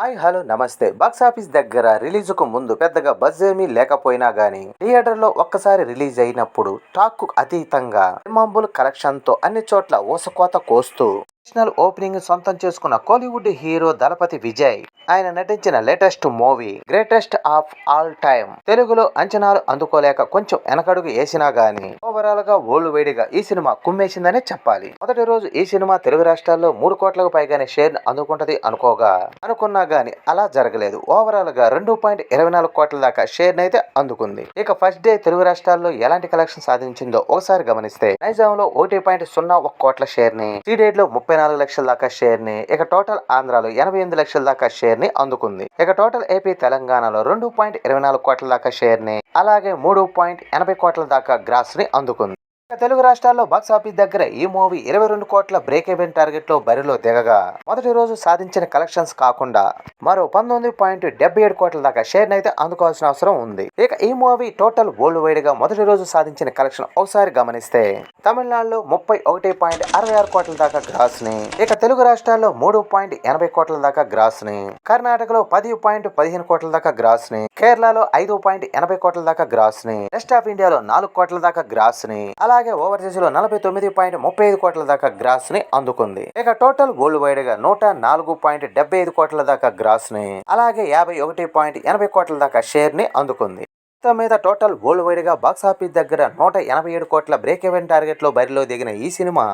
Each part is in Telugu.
హాయ్ హలో నమస్తే. బాక్స్ ఆఫీస్ దగ్గర రిలీజ్కు ముందు పెద్దగా బజ్ ఏమీ లేకపోయినా గానీ థియేటర్లో ఒక్కసారి రిలీజ్ అయినప్పుడు టాక్ అతీతంగా మాంబుల్ కలెక్షన్తో అన్ని చోట్ల ఊసకోత కోస్తూ నేషనల్ ఓపెనింగ్ సొంతం చేసుకున్న కోలీవుడ్ హీరో దళపతి విజయ్. ఆయన నటించిన latest movie greatest of all time తెలుగులో అంచనాలు అందుకోలేక కొంచెం వెనకడుగు వేసినా గానీ ఓవరాల్గా ఓల్డ్ వేడిగా ఈ సినిమా కుమ్మేసిందనే చెప్పాలి. మొదటి రోజు ఈ సినిమా తెలుగు రాష్ట్రాల్లో మూడు కోట్లకు పైగానే షేర్ అందుకుంటది అనుకోగా అనుకున్నా గానీ అలా జరగలేదు. ఓవరాల్గా రెండు పాయింట్ ఇరవై నాలుగు కోట్ల దాకా షేర్ అయితే అందుకుంది. ఇక ఫస్ట్ డే తెలుగు రాష్ట్రాల్లో ఎలాంటి కలెక్షన్ సాధించిందో ఒకసారి గమనిస్తే నైజాంలో ఒకటి పాయింట్ సున్నా ఒక కోట్ల షేర్ని డేట్లో ముప్పై నాలుగు లక్షల దాకా షేర్ని ఇక టోటల్ ఆంధ్రాలో ఎనభై ఎనిమిది లక్షల దాకా షేర్ని అందుకుంది. ఇక టోటల్ ఏపీ తెలంగాణలో రెండు పాయింట్ ఇరవై నాలుగు కోట్ల దాకా షేర్ని అలాగే మూడు పాయింట్ ఎనభై కోట్ల దాకా గ్రాస్ని అందుకుంది. తెలుగు రాష్ట్రాల్లో బాక్సాఫీస్ దగ్గర ఈ మూవీ ఇరవై రెండు కోట్ల బ్రేక్ ఈవెన్ టార్గెట్లో బరిలో దిగగా మొదటి రోజు సాధించిన కలెక్షన్స్ కాకుండా మరో పంతొమ్మిది పాయింట్ డెబ్బై ఏడు కోట్ల దాకా షేర్ అయితే అందుకోవాల్సిన అవసరం ఉంది. ఇక ఈ మూవీ టోటల్ వరల్డ్ వైడ్గా మొదటి రోజు సాధించిన కలెక్షన్ ఒకసారి గమనిస్తే తమిళనాడులో ముప్పై ఒకటి పాయింట్ అరవై ఆరు కోట్ల దాకా గ్రాస్ని ఇక తెలుగు రాష్ట్రాల్లో మూడు పాయింట్ ఎనభై కోట్ల దాకా గ్రాస్ని కర్ణాటకలో పది పాయింట్ పదిహేను కోట్ల దాకా గ్రాస్ని కేరళలో ఐదు పాయింట్ ఎనభై కోట్ల దాకా గ్రాస్ని వెస్ట్ ఆఫ్ ఇండియాలో నాలుగు కోట్ల దాకా గ్రాస్ని అలా అలాగే ఓవర్సీస్లో నలభై తొమ్మిది పాయింట్ ముప్పై ఐదు కోట్ల దాకా గ్రాస్ని అందుకుంది. ఇక టోటల్ వరల్డ్ వైడ్గా నూట నాలుగు పాయింట్ డెబ్బై ఐదు కోట్ల దాకా గ్రాస్ని అలాగే యాభై ఒకటి పాయింట్ ఎనభై కోట్ల దాకా షేర్ని అందుకుంది. మొత్తం మీద టోటల్ వరల్డ్ వైడ్గా బాక్స్ ఆఫీస్ దగ్గర నూట ఎనభై ఏడు కోట్ల బ్రేక్ ఎవెన్ టార్గెట్లో బరిలో దిగిన ఈ సినిమా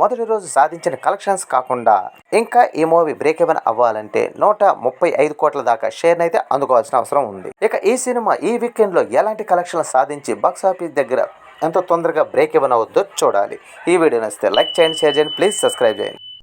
మొదటి రోజు సాధించిన కలెక్షన్స్ కాకుండా ఇంకా ఈ మూవీ బ్రేక్ ఎవెన్ అవ్వాలంటే నూట ముప్పై ఐదు కోట్ల దాకా షేర్ అయితే అందుకోవాల్సిన అవసరం ఉంది. ఇక ఈ సినిమా ఈ వీకెండ్లో ఎలాంటి కలెక్షన్లు సాధించి బాక్స్ ఆఫీస్ దగ్గర ఎంత తొందరగా బ్రేక్ ఇవ్వనవద్దో చూడాలి. ఈ వీడియో నచ్చితే లైక్ చేయండి షేర్ చేయండి ప్లీజ్ సబ్స్క్రైబ్ చేయండి.